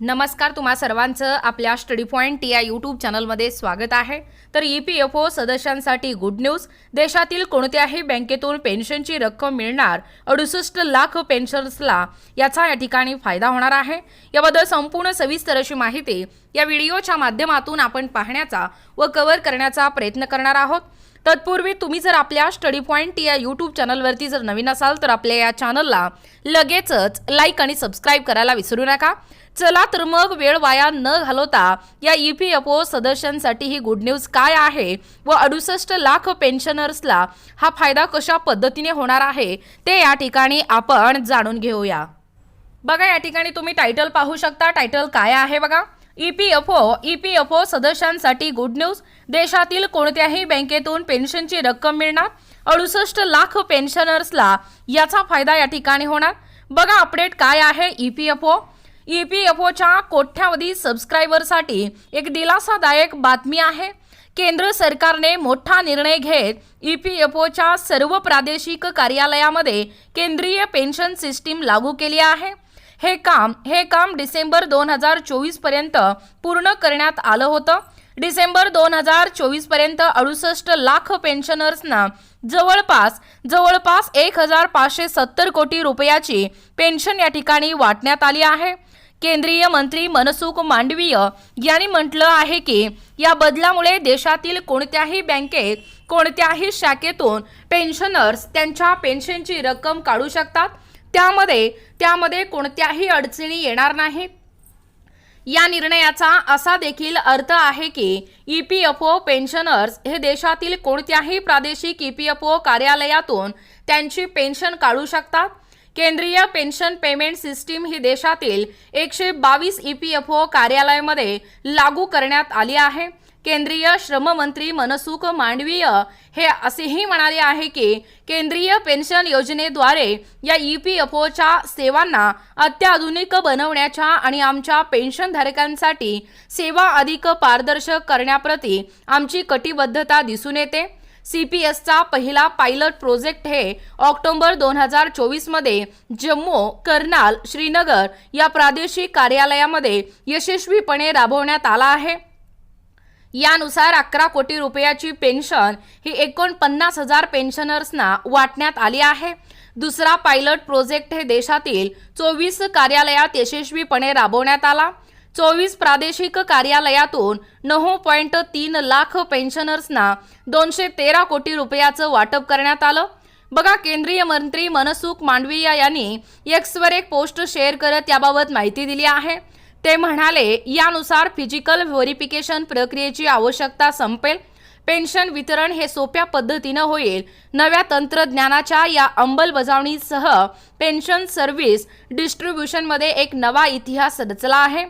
नमस्कार तुम्हा सर्वांचं आपल्या स्टडी पॉईंट या यूट्यूब चॅनलमध्ये स्वागत आहे. तर ई पी एफ ओ सदस्यांसाठी गुड न्यूज देशातील कोणत्याही बँकेतून पेन्शनची रक्कम मिळणार अडुसष्ट लाख पेन्शनर्सला याचा या ठिकाणी फायदा होणार आहे. याबद्दल संपूर्ण सविस्तर अशी माहिती या व्हिडिओच्या माध्यमातून आपण पाहण्याचा व कव्हर करण्याचा प्रयत्न करणार आहोत. तत्पूर्वी तुम्ही जर आपल्या स्टडी पॉईंट या यूट्यूब चॅनलवरती जर नवीन असाल तर आपल्या या चॅनलला लगेचच लाईक आणि सबस्क्राईब करायला विसरू नका. चला तर मग वेळ वाया न घालवता या ई पी एफ ओ सदस्यांसाठी ही गुड न्यूज काय आहे व अडुसष्ट लाख पेन्शनर्सला हा फायदा कशा पद्धतीने होणार आहे ते या ठिकाणी आपण जाणून घेऊया. बघा या ठिकाणी तुम्ही टायटल पाहू शकता. टायटल काय आहे बघा? E P F O E P F O सदस्यांसाठी गुड न्यूज देशातील कोणत्याही बँकेतून पेन्शनची रक्कम मिळणार. अडुसष्ट लाख पेन्शनर्सला याचा फायदा या ठिकाणी होणार. बघा अपडेट काय आहे E P F O? E P F ओच्या कोट्यावधी सबस्क्रायबरसाठी एक दिलासादायक बातमी आहे. केंद्र सरकारने मोठा निर्णय घेत ई पी एफ ओच्या सर्व प्रादेशिक कार्यालयामध्ये केंद्रीय पेन्शन सिस्टीम लागू केली आहे. हे काम हे काम डिसेंबर दोन हजार चोवीसपर्यंत पूर्ण करण्यात आलं होतं. डिसेंबर दोन हजार चोवीसपर्यंत अडुसष्ट लाख पेन्शनर्सना जवळपास जवळपास एक हजार पाचशे सत्तर कोटी रुपयाची पेन्शन या ठिकाणी वाटण्यात आली आहे. केंद्रीय मंत्री मनसुख मांडवीय यांनी म्हटलं आहे की या बदलामुळे देशातील कोणत्याही बँकेत कोणत्याही शाखेतून पेन्शनर्स त्यांच्या पेन्शनची रक्कम काढू शकतात. त्यामध्ये त्यामध्ये कोणत्याही अडचणी येणार नाहीत या निर्णयाचा असा देखील अर्थ आहे की E P F O pensioners हे देशातील कोणत्याही प्रादेशिक ई पी एफ ओ कार्यालयातून त्यांची पेन्शन काढू शकतात. केंद्रीय पेन्शन पेमेंट सिस्टीम ही देशातील एकशे बावीस ई पी एफ ओ कार्यालयामध्ये लागू करण्यात आली आहे. केंद्रीय श्रममंत्री मनसुख मांडवीय हे असेही म्हणाले आहे की केंद्रीय पेन्शन योजनेद्वारे या ई पी एफ ओच्या सेवांना अत्याधुनिक बनवण्याच्या आणि आमच्या पेन्शनधारकांसाठी सेवा अधिक पारदर्शक करण्याप्रती आमची कटिबद्धता दिसून येते. सी पी एसचा पहिला पायलट प्रोजेक्ट हे ऑक्टोबर दोन हजार चोवीसमध्ये जम्मू कर्नाल श्रीनगर या प्रादेशिक कार्यालयामध्ये यशस्वीपणे राबवण्यात आला आहे. यानुसार अकरा कोटी रुपयाची पेन्शन ही एकोणपन्नास हजार पेन्शनर्सना वाटण्यात आली आहे. दुसरा पायलट प्रोजेक्ट हे देशातील चोवीस कार्यालयात यशस्वीपणे राबवण्यात आला. चोवीस प्रादेशिक कार्यालयातून नऊ पॉईंट तीन लाख पेन्शनर्सना दोनशे तेरा कोटी रुपयाचं वाटप करण्यात आलं. बघा केंद्रीय मंत्री मनसुख मांडविया यांनी एक्सवर एक पोस्ट शेअर करत याबाबत माहिती दिली आहे. ते म्हणाले यानुसार फिजिकल व्हेरिफिकेशन प्रक्रियेची आवश्यकता संपेल. पेन्शन वितरण हे सोप्या पद्धतीनं होईल. नव्या तंत्रज्ञानाच्या या अंमलबजावणीसह पेन्शन सर्व्हिस डिस्ट्रीब्युशनमध्ये एक नवा इतिहास रचला आहे.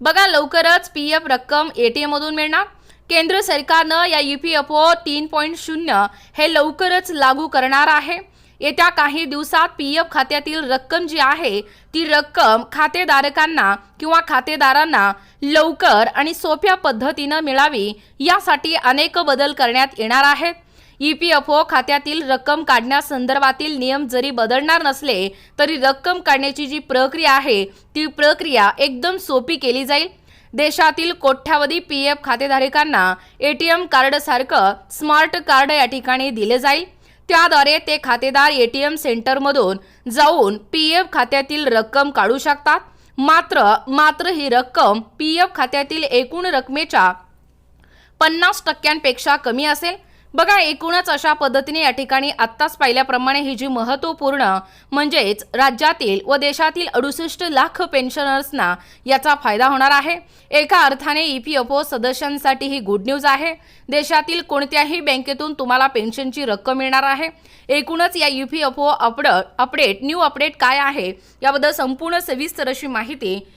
बघा लवकरच पी एफ रक्कम ए टी एममधून मिळणार. केंद्र सरकारनं या ई पी एफ ओ तीन पॉईंट शून्य हे लवकरच लागू करणार आहे. येत्या काही दिवसात पी एफ खात्यातील रक्कम जी आहे ती रक्कम खातेधारकांना किंवा खातेदारांना लवकर आणि सोप्या पद्धतीनं मिळावी यासाठी अनेक बदल करण्यात येणार आहेत. ई पी एफ ओ खात्यातील रक्कम काढण्यासंदर्भातील नियम जरी बदलणार नसले तरी रक्कम काढण्याची जी प्रक्रिया आहे ती प्रक्रिया एकदम सोपी केली जाईल. देशातील कोट्यावधी पी एफ खातेधारकांना ए टी एम कार्डसारखं स्मार्ट कार्ड या ठिकाणी दिले जाईल. त्याद्वारे ते खातेदार ए टी एम सेंटरमधून जाऊन पी एफ खात्यातील रक्कम काढू शकतात. मात्र मात्र ही रक्कम पी एफ खात्यातील एकूण रकमेच्या पन्नास टक्क्यांपेक्षा कमी असेल. बघा एकूणच अशा पद्धतीने या ठिकाणी आत्ताच पाहिल्याप्रमाणे ही जी महत्त्वपूर्ण म्हणजेच राज्यातील व देशातील अडुसष्ट लाख पेन्शनर्सना याचा फायदा होणार आहे. एका अर्थाने ई पी एफ ओ सदस्यांसाठी ही गुड न्यूज आहे. देशातील कोणत्याही बँकेतून तुम्हाला पेन्शनची रक्कम मिळणार आहे. एकूणच या यू पी एफ ओ अपड अपडेट न्यू अपडेट काय आहे? याबद्दल संपूर्ण सविस्तर अशी माहिती